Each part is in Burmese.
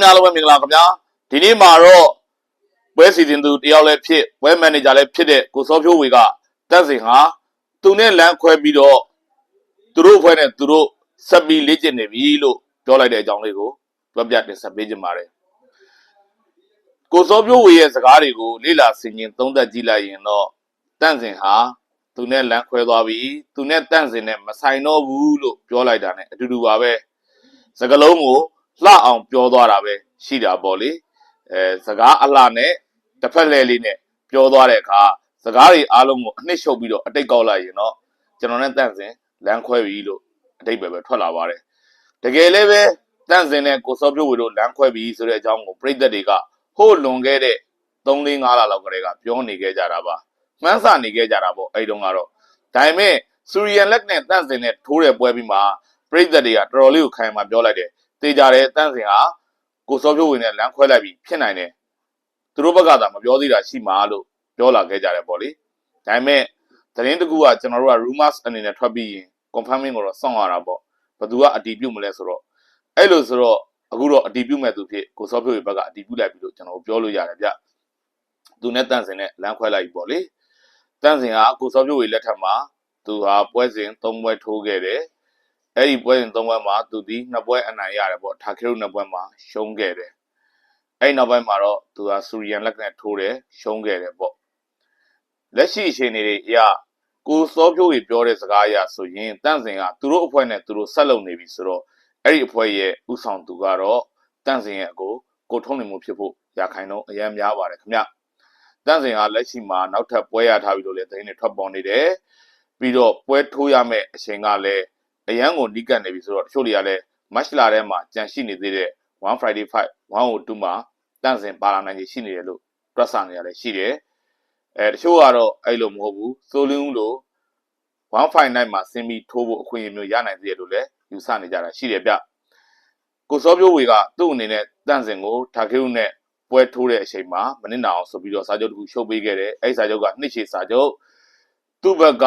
များလုံးပဲမင်္ဂလာခင်ဗျာဒီနေ့မှာတော့ပွဲစီစဉ်သူတယောက်လည်းဖြစ်ပွဲမန်နေဂျာလည်းဖြစ်တဲ့ကိုစောဖြိုးဝေကတက်စင်ဟာသူနဲ့လမ်းခွဲပြီးတော့သူတို့ဖွဲ့နဲ့သူတို့ဆက်ပြီးလေ့ကျင့်နေပြီလို့ပြောလိုက်တဲ့အကြောင်းလေးကိုပြောပြတင်ဆက်ပေးခြင်းပါတယ်ကိုစောဖြိုးဝေရဲ့စကားတွေကိုလေ့လာဆင်ခြင်သုံးသပ်ကြည့်လိုက်ရင်တော့တန့်စင်ဟာသူနဲ့လမ်းခွဲသွားပြီသူနဲ့တန့်စင်နဲ့မဆိုင်တော့ဘူးလို့ပြောလိုက်တာ ਨੇ အတူတူပါပဲစကလုံးကို လှအောင်ပြောသွားတာပဲရှိတာပေါ့လေအဲစကားအလှနဲ့တစ်ဖက်လဲလေးနဲ့ပြောသွားတဲ့အခါစကားတွေအားလုံးကိုအနှစ်ရှုပ်ပြီးတော့အတိတ်ကောက်လိုက်ရင်တော့ကျွန်တော်နဲ့တန့်စင်လမ်းခွဲပြီလို့အတိတ်ပဲပဲထွက်လာပါတယ်တကယ်လည်းပဲတန့်စင်နဲ့ကိုစောပြိုဝေတို့လမ်းခွဲပြီဆိုတဲ့အကြောင်းကိုပြည်သက်တွေကဟိုးလွန်ခဲ့တဲ့3 4 5လလောက်ကလေးကပြောနေခဲ့ကြတာပါမှန်းဆနေခဲ့ကြတာပေါ့အဲ့တုန်းကတော့ဒါပေမဲ့စူရီယန်လက်နဲ့တန့်စင်နဲ့ထိုးတဲ့ပွဲပြီးမှာပရိသတ်တွေကတော်တော်လေးကိုခိုင်မာပြောလိုက်တယ် တေးကြတယ်တန့်စင်ဟာကိုစောဖြိုးဝင်နဲ့လမ်းခွဲလိုက်ပြီးဖြစ်နိုင်တယ်သူတို့ဘက်ကသာမပြောသေးတာရှိမှာလို့ပြောလာခဲ့ကြတယ်ပေါ့လေဒါပေမဲ့သတင်းတစ်ခုကကျွန်တော်တို့က rumors အနေနဲ့ထွက်ပြီးရင် confirming ကိုတော့စောင့်ရတာပေါ့ဘယ်သူကအတည်ပြုမလဲဆိုတော့အဲ့လိုဆိုတော့အခုတော့အတည်ပြုမဲ့သူဖြစ်ကိုစောဖြိုးဝင်ဘက်ကအတည်ပြုလိုက်ပြီလို့ကျွန်တော်ပြောလို့ရတယ်ဗျသူနဲ့တန့်စင်နဲ့လမ်းခွဲလိုက်ပြီပေါ့လေတန့်စင်ဟာကိုစောဖြိုးဝင်လက်ထက်မှာသူဟာပွဲစဉ်၃ပွဲထိုးခဲ့တယ် အဲ့ဒီပွဲစဉ်သုံးပွဲမှာသူဒီနှစ်ပွဲအနိုင်ရတယ်ပေါ့ထာခေရုနှစ်ပွဲမှာရှုံးခဲ့တယ်အဲ့နောက်ပိုင်းမှာတော့သူကစူရီယန်လက်နဲ့ထိုးတယ်ရှုံးခဲ့တယ်ပေါ့လက်ရှိအခြေအနေတွေအရကိုစောဖြိုးကြီးပြောတဲ့စကားအရဆိုရင်တန့်စင်ကသူတို့အဖွဲ့နဲ့သူတို့ဆက်လုပ်နေပြီဆိုတော့အဲ့ဒီအဖွဲ့ရဲ့ဥဆောင်သူကတော့တန့်စင်ရဲ့အကိုကိုထုံးနေမှုဖြစ်ဖို့ရခိုင်တော့အများများပါတယ်ခင်ဗျတန့်စင်ကလက်ရှိမှာနောက်ထပ်ပွဲရထားပြီလို့လည်းသတင်းတွေထွက်ပေါ်နေတယ်ပြီးတော့ပွဲထိုးရမယ့်အချိန်ကလည်း အရန်ကိုနီးကပ်နေပြီဆိုတော့တချို့တွေကလည်း match လာထဲမှာကြံရှိနေသေးတဲ့1 Friday 5 102မှာတန့်စင်ပါလာနိုင်ကြီးရှိနေတယ်လို့တွက်ဆနေရတယ်ရှိတယ်အဲတချို့ကတော့အဲ့လိုမဟုတ်ဘူးစိုးလင်းဦးလို့1 Friday night မှာဆင်းပြီးထိုးဖို့အခွင့်အရေးမျိုးရနိုင်သေးတယ်လို့လည်းယူဆနေကြတာရှိတယ်ဗျကိုစောပြိုးဝေကသူ့အနေနဲ့တန့်စင်ကိုထာခေုနဲ့ပွဲထိုးတဲ့အချိန်မှာမနစ်နာအောင်ဆိုပြီးတော့စာချုပ်တစ်ခုရှုပ်ပေးခဲ့တယ်အဲ့ဒီစာချုပ်ကနှစ်ရှည်စာချုပ်သူ့ဘက်က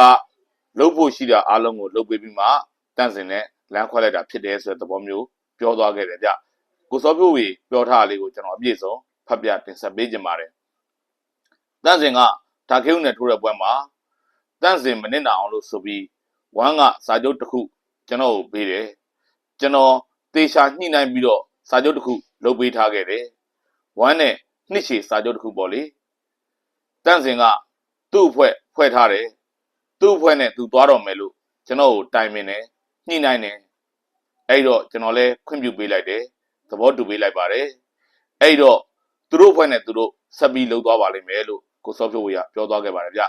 လုပ်ဖို့ရှိတာအားလုံးကိုလုပ်ပေးပြီးမှ တန့်စင်နဲ့လမ်းခွဲလိုက်တာဖြစ်တယ်ဆိုတဲ့သဘောမျိုးပြောသွားခဲ့တယ်ဗျကိုစောဖြိုးဝေပြောထားတာလေးကိုကျွန်တော်အပြည့်စုံဖတ်ပြတင်ဆက်ပေးခြင်းပါတယ်တန့်စင်ကဒါခေုနဲ့ထိုးတဲ့ပွဲမှာတန့်စင်မနစ်နာအောင်လို့ဆိုပြီးဝမ်းကစာချုပ်တစ်ခုကျွန်တော်ကိုပေးတယ်ကျွန်တော်တေချာညှိနှိုင်းပြီးတော့စာချုပ်တစ်ခုလုပ်ပေးထားခဲ့တယ်ဝမ်းနဲ့နှစ်ရှည်စာချုပ်တစ်ခုပေါ့လေတန့်စင်ကသူ့အဖွဲ့ဖွဲ့ထားတယ်သူ့အဖွဲ့နဲ့သူသွားတော့မယ်လို့ကျွန်တော်ကိုတိုင်ပင်တယ် ညှိနှိုင်းတယ်အဲ့တော့ကျွန်တော်လည်းခွင့်ပြုပေးလိုက်တယ်သဘောတူပေးလိုက်ပါတယ်အဲ့တော့သူတို့အဖွဲ့နဲ့သူတို့ဆက်ပြီးလှုပ်သွားပါလိမ့်မယ်လို့ကိုစောဖြိုးဝေကပြောသွားခဲ့ပါတယ်ဗျ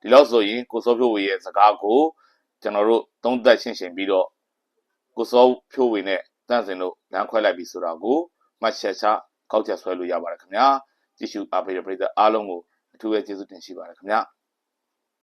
ဒီလောက်ဆိုရင်ကိုစောဖြိုးဝေရဲ့စကားကိုကျွန်တော်တို့သုံးသပ်ရှင်းရှင်းပြီးတော့ကိုစောဖြိုးဝေနဲ့တန့်စင်တို့လမ်းခွဲလိုက်ပြီဆိုတာကိုမှတ်ချက်ချကောက်ချက်ဆွဲလို့ရပါတယ်ခင်ဗျာကြည့်ရှုအားပေးတဲ့ပရိသတ်အားလုံးကိုအထူးပဲကျေးဇူးတင်ရှိပါတယ်ခင်ဗျာ